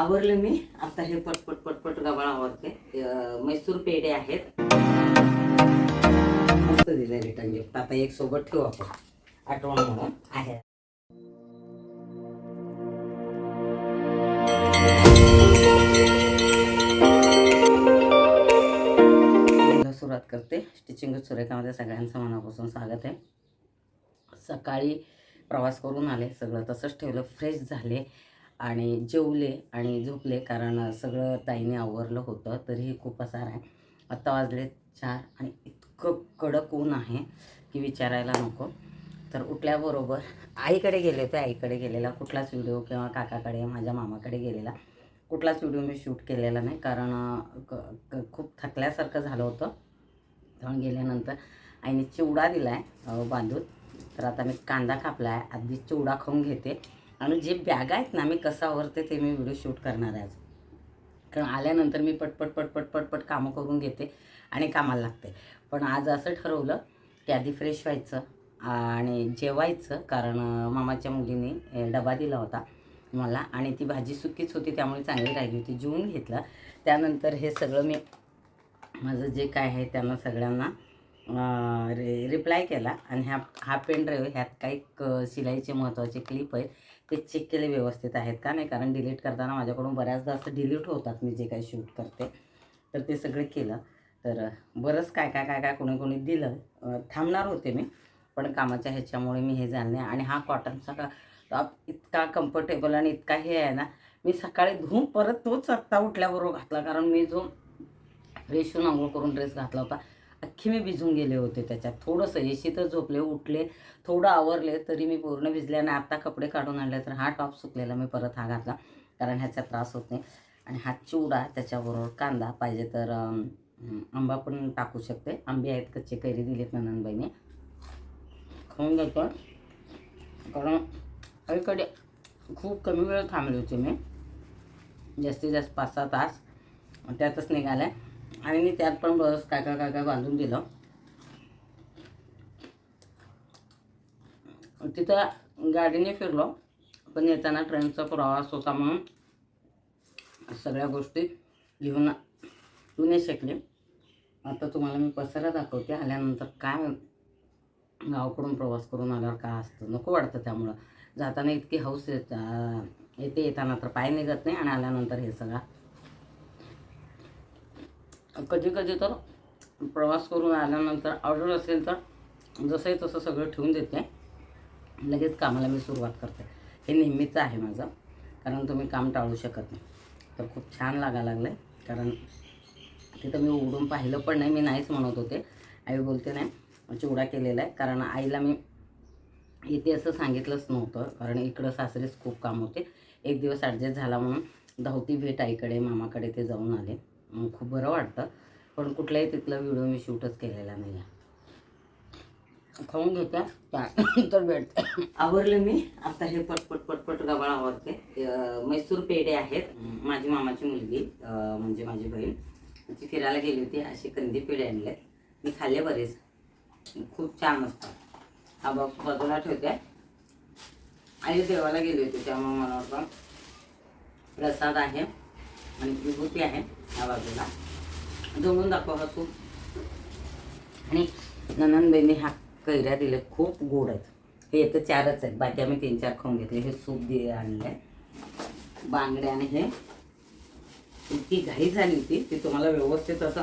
आवरलं मी. आता हे पटपट पटपट गबाळ आवरते. मैसूर पेढे आहेत. मस्त दिले रिटर्न गिफ्ट. आता एक सोबत ठेवू आपण. आठवण म्हणून. आहे. सुरुवात करते. स्टिचिंग सुरेखामध्ये सगळ्यांचं मनापासून स्वागत आहे. सकाळी प्रवास करून आले. सगळं तसंच ठेवलं. फ्रेश झाले. आणि जेवले आणि झोपले कारण सगळं ताईने आवरलं होतं तरीही खूप असार आहे. आत्ता वाजले चार आणि इतकं कडक ऊन आहे की विचारायला नको. तर उठल्याबरोबर आईकडे गेले होते आईकडे गेलेला कुठलाच व्हिडिओ किंवा काकाकडे माझ्या मामाकडे गेलेला कुठलाच व्हिडिओ मी शूट केलेला नाही कारण क- खूप थकल्यासारखं झालं होतं. तेव्हा गेल्यानंतर आईने चिवडा दिला आहे बांधून. तर आता मी कांदा कापला आहे आधी चिवडा खाऊन घेते. आणि जे बॅग आहेत ना मी कसं आवरते ते मी व्हिडिओ शूट करणार आहे कारण आल्यानंतर मी पटपट पटपट पटपट कामं करून घेते आणि कामाला लागते. पण आज असं ठरवलं की आधी फ्रेश व्हायचं आणि जेवायचं कारण मामाच्या मुलीने डबा दिला होता मला आणि ती भाजी सुकीच होती त्यामुळे चांगली राहिली होती. जेवून घेतलं. त्यानंतर हे सगळं मी माझं जे काय आहे त्यांना सगळ्यांना रि रिप्लाय केला. आणि ह्या हा पेन ड्राईव्ह ह्यात काही क शिलाईचे महत्त्वाचे क्लिप आहेत. ते चेक केले व्यवस्थित आहेत का नाही? कारण डिलीट करताना माझ्याकडून बऱ्याचदा असं डिलीट होतात मी जे काही शूट करते. तर ते सगळं केलं. तर बरंच काय काय काय काय कोणी कोणी दिलं. थांबणार होते मी. पण कामाच्या ह्याच्यामुळे मी हे झालं नाही. आणि हा कॉटनचा का टॉप इतका कम्फर्टेबल आणि इतका हे आहे ना मी सकाळी धुवून परत तोच आत्ता उठल्याबरोबर घातला. कारण मी जो फ्रेश होऊन आंघोळ करून ड्रेस घातला होता अख्खी मी भिजून गेले होते त्याच्यात. थोडंसं एशीतच झोपले उठले थोडं आवरले तरी मी पूर्ण भिजले आणि आत्ता कपडे काढून आणले तर हा टॉप सुकलेला मी परत हा घातला कारण ह्याचा त्रास होत नाही. आणि हा चिवडा त्याच्याबरोबर कांदा पाहिजे तर आंबा पण टाकू शकते. आंबे आहेत कच्चे कैरी दिलेत ननंदबाईने. खाऊन जातो कारण अलीकडे खूप कमी वेळ थांबले होते मी. जास्तीत जास्त पाच सहा तास. त्यातच निघाले. आणि मी त्यात पण बस काय काय काय काय बांधून दिलं. तिथं गाडीने फिरलो पण येताना ट्रेनचा प्रवास होता म्हणून सगळ्या गोष्टी घेऊन येऊ नाही शकले. आता तुम्हाला मी पसारा दाखवते आल्यानंतर काय गावाकडून प्रवास करून आल्यावर काय असतं नको वाटतं त्यामुळं. जाताना इतकी हौस येत येते येताना तर पाय निघत नाही आणि आल्यानंतर हे सगळा कधी कधी तर प्रवास करून आल्यानंतर ऑर्डर असेल तर जसंही तसं सगळं ठेवून देते लगेच कामाला मी सुरुवात करते. हे नेहमीचं आहे माझं कारण तुम्ही काम टाळू शकत नाही. तर खूप छान लागायला लागलं आहे कारण तिथं मी उघडून पाहिलं पण नाही मी नाहीच म्हणत होते. आई बोलते नाही चिवडा केलेला आहे. कारण आईला मी येते असं सांगितलंच नव्हतं कारण इकडं सासरीच खूप काम होते. एक दिवस ॲडजस्ट झाला म्हणून धावती भेट आईकडे मामाकडे ते जाऊन आले. खूप बरं वाटतं. पण कुठलाही तिथला व्हिडिओ मी शूटच केलेला नाही आहे खाऊन घेत्या त्यानंतर भेटते. आवरलं मी. आता हे पटपट पटपट गबाळ आवरते. मैसूर पेढे आहेत. माझी मामाची मुलगी म्हणजे माझी बहीण. ती फिरायला गेली होती. असे कंदी पेढे आणले मी खाल्ले बरेच. खूप छान असतात. हा बॉक्स बाजूला ठेवते. आई देवाला गेली होती त्यामुळे मला प्रसाद आहे. आणि विभूती आहे या बाजूला. जवळून दाखवा हा सूप आणि ननंदबाईने हा कैऱ्या दिले खूप गोड आहेत. हे तर चारच आहेत. बाकी आम्ही तीन चार खाऊन घेतले. हे सूप दे आणले बांगडे आणि हे. इतकी घाई झाली होती ती तुम्हाला व्यवस्थित असं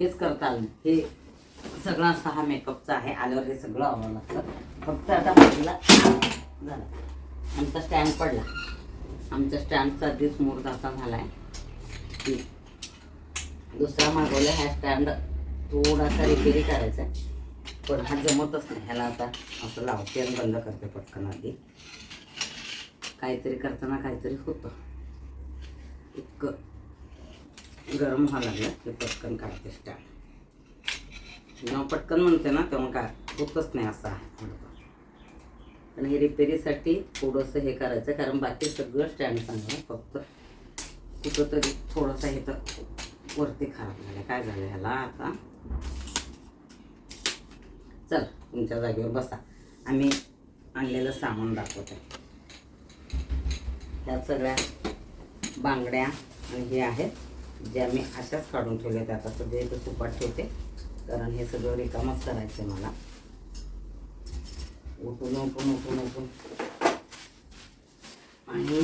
हेच करता आलं हे सगळं असा हा मेकअपचा आहे. आल्यावर हे सगळं आवडलं लागतं. फक्त आता बाजूला झालं. आमचा स्टँड पडला. आमच्या स्टँडचा आधीच मुहूर्त असा झाला आहे ती. दुसरा मागवला ह्या स्टँड थोडासा रिपेरी करायचा आहे. पण हा जमतच नाही. ह्याला आता असं लावते आणि बंद करते पटकन आधी. काहीतरी करताना काहीतरी होतं. इतकं गरम व्हायला लागलं की पटकन काढते स्टँड जेव्हा पटकन म्हणते ना तेव्हा काय? होतच नाही असं. आणि हे रिपेरीसाठी थोडंसं हे करायचं कारण बाकी सगळं स्टँड चांगलं फक्त. कुठं तरी थोडंसं हे तर वरती खराब झालं काय झालं ह्याला आता? चल तुमच्या जागेवर बसा. आम्ही आणलेलं सामान दाखवतो ह्या सगळ्या बांगड्या आणि हे आहेत ज्या मी अशाच काढून ठेवल्या आता सध्या इथं सुपात ठेवते. कारण हे सगळं रिकामच करायचं आहे मला. उठून उठून उठून उठून. आणि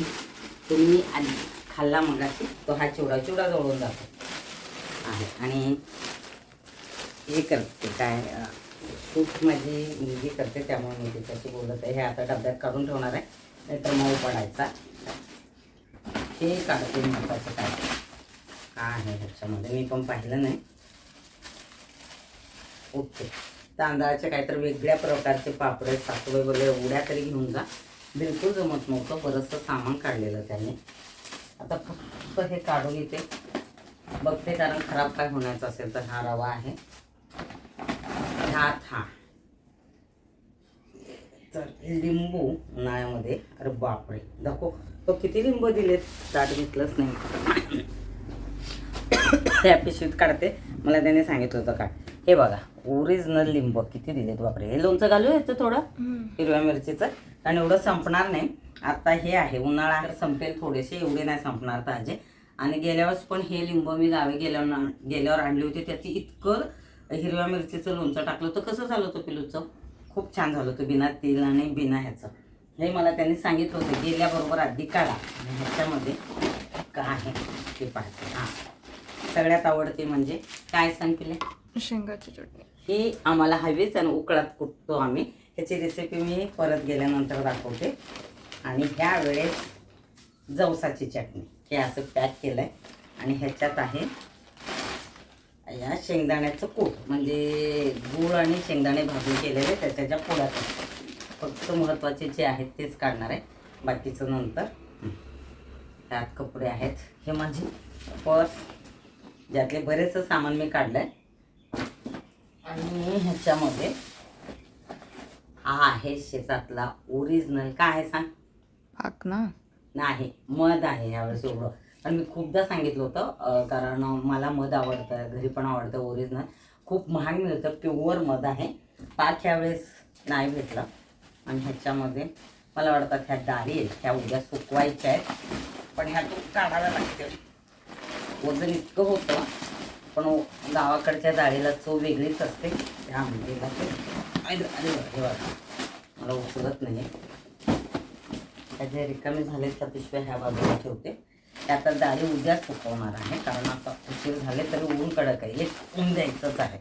तुम्ही आली खाल्ला मगाशी तो हा चिवडा चिवडा जवळून जातो. आहे. आणि हे करते काय सूप माझी मुलगी करते त्यामुळे मी त्याच्याशी बोलत आहे. हे आता डब्यात काढून ठेवणार आहे. नाहीतर मऊ पडायचा. हे काढते महत्वाचं काय काय. आहे ह्याच्यामध्ये. मी पण पाहिलं नाही. ओके. तांदळाचे काहीतरी वेगळ्या प्रकारचे पापडे सासूबाई वगैरे उड्या तरी घेऊन जा. बिलकुल जमत नव्हतं. बरंचसं सामान काढलेलं त्याने. आता फक्त हे काढून येते बघते कारण खराब काय होण्याचं असेल तर हा रवा आहे. ह्यात हा. तर लिंबू उन्हाळ्यामध्ये अरे बापरे दाखव. तो किती लिंबू दिलेत? ताट घेतलंच नाही. त्या पिशवीत काढते. मला त्याने सांगितलं होतं काढ. हे बघा ओरिजिनल लिंब किती दिलेत बापरे. हे लोणचं घालू याचं थोडं? हिरव्या मिरचीचं. कारण एवढं संपणार नाही. आता हे आहे उन्हाळा संपेल थोडेसे एवढे नाही संपणार ताजे. आणि गेल्या वेळेस पण हे लिंब मी गावी गेल्यावर गेल्यावर आणली होती त्याची इतकं हिरव्या मिरचीचं लोणचं टाकलं होतं. कसं झालं होतं पिलूचं? खूप छान झालं होतं बिना तेल आणि बिना ह्याचं. हे मला त्यांनी सांगितलं होतं गेल्याबरोबर आधी काढा. ह्याच्यामध्ये काय आहे ते पाहते हां. सगळ्यात आवडते म्हणजे काय सांग पिले शेंगाची चटणी. ही आम्हाला हवीच आणि उकळात कुटतो आम्ही. ह्याची रेसिपी मी परत गेल्यानंतर दाखवते. आणि ह्या वेळेस जवसाची चटणी. हे असं पॅक केलं आहे आणि ह्याच्यात आहे या शेंगदाण्याचं कूट. म्हणजे गूळ आणि शेंगदाणे भाजून केलेले त्याच्या ज्या पोळ्यात फक्त महत्त्वाचे जे आहेत तेच काढणार आहे. बाकीचं नंतर. त्यात कपडे आहेत. हे माझी पर्स. ज्यातले बरेचसं सामान मी काढलं आहे आणि ह्याच्यामध्ये हा आहे शेतातला ओरिजिनल. काय आहे सांग? पाक ना. नाही मध आहे यावेळेस एवढं. पण मी खूपदा सांगितलं होतं अं, कारण मला मध आवडतं घरी पण आवडतं ओरिजिनल. खूप महाग मिळतं प्युअर मध आहे. पाक ह्यावेळेस नाही भेटला. आणि ह्याच्यामध्ये मला वाटतं ह्या डाळी आहेत ह्या उद्या सुकवायच्या आहेत. पण ह्यातून काढाव्या लागते वजन इतकं होतं पण गावाकडच्या डाळीला चव वेगळीच असते. त्या म्हणजे हे बघा मला उचलत नाही आता जे रिकामी झाले त्या पिशव्या ह्या बाजूला ठेवते. त्या आता डाळी उद्याच सुकवणार आहे कारण आता उशीर झाले तरी ऊन कडक आहे. एक ऊन द्यायचंच आहे.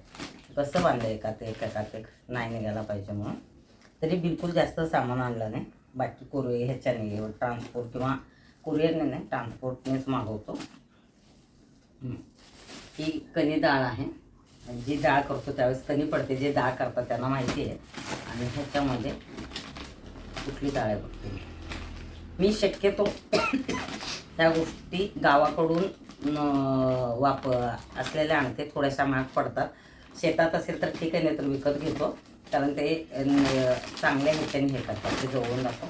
कसं बांधलं एका ते एका का ते नाही निघायला पाहिजे म्हणून. तरी बिलकुल जास्त सामान आणलं नाही. बाकी कुरिअर ह्याच्याने ट्रान्सपोर्ट किंवा कुरिअरने नाही ट्रान्सपोर्टनेच मागवतो. ही कणी डाळ आहे. जी डाळ करतो त्यावेळेस कणी पडते. जे डाळ करतात त्यांना माहिती आहे. आणि ह्याच्यामध्ये कुठली डाळ आहे बघते मी. शक्यतो त्या गोष्टी गावाकडून वाप असलेल्या आणते थोड्याशा महाग पडतात. शेतात असेल तर ठीक आहे नाही तर विकत घेतो. कारण ते चांगल्या ह्याच्याने हे करतात. ते जवळून दाखव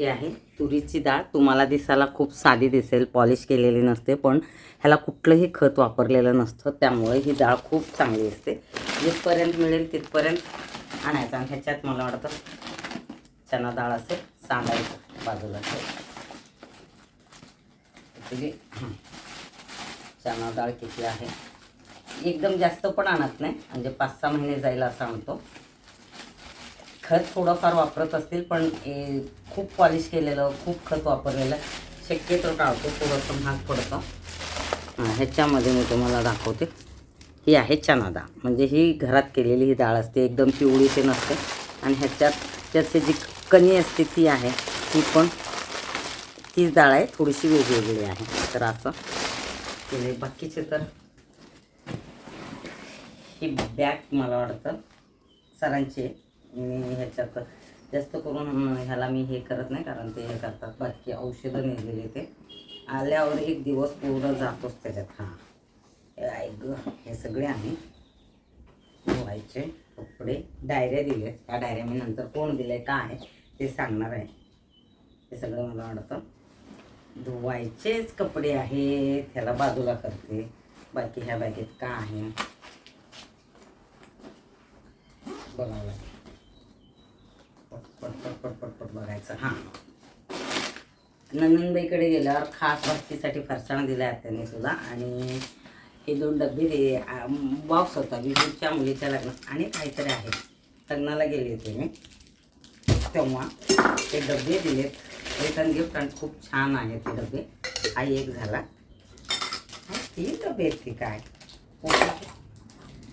ही आहे तुरीची डाळ. तुम्हाला दिसायला खूप साधी दिसेल पॉलिश केलेली नसते पण ह्याला कुठलंही खत वापरलेलं नसतं. त्यामुळे ही डाळ खूप चांगली असते. जिथपर्यंत मिळेल तिथपर्यंत आणायचं. आणि ह्याच्यात मला वाटतं चना डाळ असेल सांगायचं बाजूला ॲक्च्युली चना डाळ किती आहे? एकदम जास्त पण आणत नाही. म्हणजे पाच सहा महिने जाईल असं आणतो. खत थोडंफार वापरत असतील पण ए, खूप पॉलिश केलेलं खूप खत वापरलेलं शक्यतो टाळतो. थोडंसं महाग पडतं. ह्याच्यामध्ये मी तुम्हाला दाखवते. ही आहे चना डाळ. म्हणजे ही घरात केलेली ही डाळ असते. एकदम पिवळीशी नसते. आणि ह्याच्यात त्याची जी कणी असते ती आहे ती पण तीच डाळ आहे थोडीशी वेगवेगळी आहे. तर असं. केले बाकीचे तर ही बॅग मला वाटतं सरांची मी ह्याच्यात जास्त करून ह्याला मी हे करत नाही कारण ते हे करतात. बाकी औषधं नेलेले ते. आल्यावर एक दिवस पूर्ण जातोच त्याच्यात. हां. ऐक हे सगळे आम्ही धुवायचे कपडे डायऱ्या दिले त्या डायऱ्या मी नंतर कोण दिले काय आहे ते सांगणार आहे. हे सगळं मला वाटतं धुवायचेच कपडे आहेत ह्याला बाजूला करते. बाकी ह्या बॅगेत का आहे? बघावं लागेल. पटपट पटपट पट बघायचं. हां. नंदनबाईकडे गेल्यावर खास भक्तीसाठी फरसाण दिला आहे त्याने तुला. आणि हे दोन डबे दे. बॉक्स होता. विजूच्या मुलीच्या लग्नात आणि काहीतरी आहे. लग्नाला गेले होते मी. तेव्हा ते डबे दिलेत. रिटर्न गिफ्ट आणि खूप छान आहे ते डबे. हा एक झाला. तीन डबे आहेत की काय?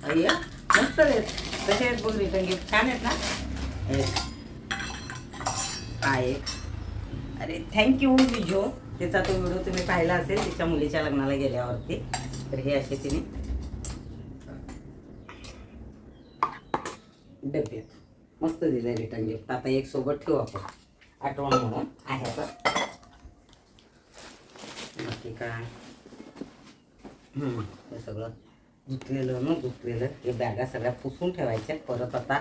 अय्या मस्त आहेत. कसे आहेत बघ रिटर्न गिफ्ट छान आहेत ना? एक. हा एक. अरे थँक्यू विजो. त्याचा तो व्हिडिओ तुम्ही पाहिला असेल तिच्या मुलीच्या लग्नाला गेल्यावरती. तर हे असे तिने डबे आहेत. मस्त दिलं रिटर्न गिफ्ट आता एक सोबत ठेवू आपण. आठवण म्हणून आहे तर. काय? हे सगळं धुतलेलं न धुतलेलं हे बॅगा सगळ्या पुसून ठेवायच्या. परत आता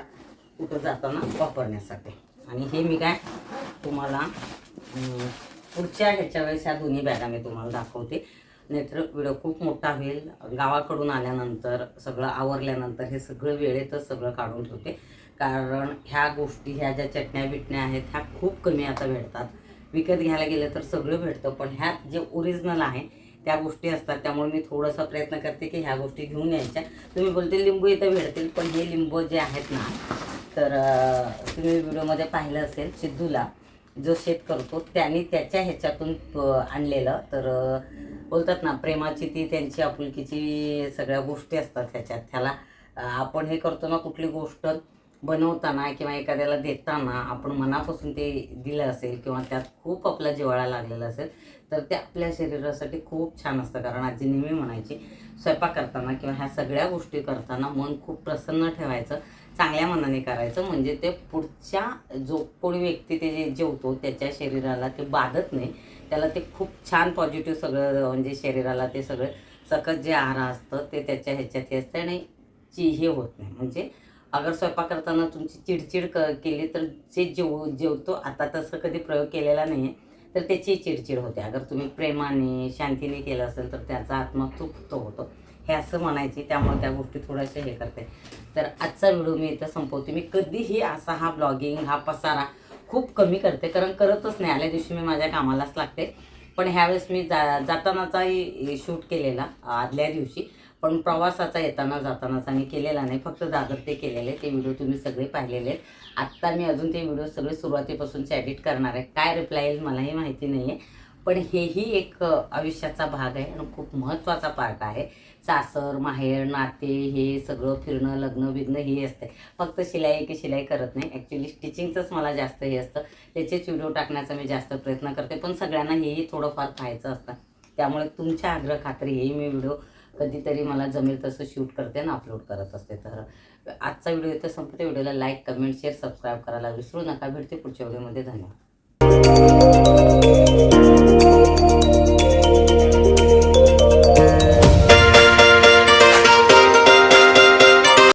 कुठं जाताना वापरण्यासाठी. आणि हे मी काय तुम्हाला पुढच्या ह्याच्या वेळेस ह्या दोन्ही बॅगा मी तुम्हाला दाखवते. नाहीतर व्हिडिओ खूप मोठा होईल. गावाकडून आल्यानंतर सगळं आवरल्यानंतर हे सगळं वेळेतच सगळं काढून ठेवते. कारण ह्या गोष्टी ह्या ज्या चटण्या बिटण्या आहेत ह्या खूप कमी आता भेटतात. विकत घ्यायला गेलं तर सगळं भेटतं पण ह्या जे ओरिजिनल आहे त्या गोष्टी असतात. त्यामुळे मी थोडासा प्रयत्न करते की ह्या गोष्टी घेऊन यायच्या. तुम्ही बोलते लिंबू इथं भेटतील पण हे लिंबू जे आहेत ना तर तुम्ही व्हिडिओमध्ये पाहिलं असेल सिद्धूला जो शेत करतो त्याने त्याच्या ह्याच्यातून आणलेलं. तर बोलतात ना प्रेमाची ती त्यांची आपुलकीची सगळ्या गोष्टी असतात ह्याच्यात. त्याला आपण हे करतो ना कुठली गोष्ट बनवताना किंवा एखाद्याला देताना आपण मनापासून ते दिलं असेल किंवा त्यात खूप आपला जिवाळा लागलेला असेल तर ते आपल्या शरीरासाठी खूप छान असतं. कारण आजी नेहमी म्हणायची स्वयंपाक करताना किंवा ह्या सगळ्या गोष्टी करताना मन खूप प्रसन्न ठेवायचं चांगल्या मनाने करायचं. म्हणजे ते पुढच्या जो कोणी व्यक्ती ते जे जेवतो त्याच्या शरीराला ते बाधत नाही. त्याला ते खूप छान पॉझिटिव्ह सगळं म्हणजे शरीराला ते सगळं सकत जे आहार असतं ते त्याच्या ह्याच्यात हे असतं आणि ची हे होत नाही. म्हणजे अगर स्वयंपाक करताना तुमची चिडचिड क केली तर जे जेव जेवतो आता तसं कधी प्रयोग केलेला नाही आहे तर त्याची चिडचिड होते. अगर तुम्ही प्रेमाने शांतीने केलं असेल तर त्याचा आत्मा तृप्त होतो. हे असं म्हणायची त्यामुळे त्या गोष्टी थोड्याशा हे करते. तर आजचा व्हिडिओ मी इथं संपवते. मी कधीही असा हा ब्लॉगिंग हा पसारा खूप कमी करते कारण करतच नाही. आल्या दिवशी मी माझ्या कामालाच लागते. पण ह्यावेळेस मी जा जातानाचाही शूट केलेला आदल्या दिवशी. पण प्रवासाचा येताना जातानाचा मी केलेला नाही. फक्त दादर ते केलेले. ते व्हिडिओ तुम्ही सगळे पाहिलेले आहेत. आत्ता मी अजून ते व्हिडिओ सगळे सुरुवातीपासूनचे एडिट करणार आहे. काय रिप्लाय येईल मलाही माहिती नाही आहे पण हेही एक आयुष्याचा भाग आहे आणि खूप महत्त्वाचा पार्ट आहे. सासर माहेर नाते हे सगळं फिरणं लग्न बिग्न हे असते फक्त शिलाई की शिलाई करत नाही. ॲक्च्युली स्टिचिंगचंच मला जास्त हे असतं. त्याचेच व्हिडिओ टाकण्याचा मी जास्त प्रयत्न करते. पण सगळ्यांना हेही थोडंफार पाहायचं असतं. त्यामुळे तुमच्या आग्रह खात्री हेही मी व्हिडिओ कधीतरी मला जमेल तसं शूट करते आणि अपलोड करत असते. तर आजचा व्हिडिओ तर संपते. व्हिडिओला लाईक कमेंट शेअर सबस्क्राईब करायला विसरू नका. भेटते पुढच्या व्हिडिओमध्ये धन्यवाद.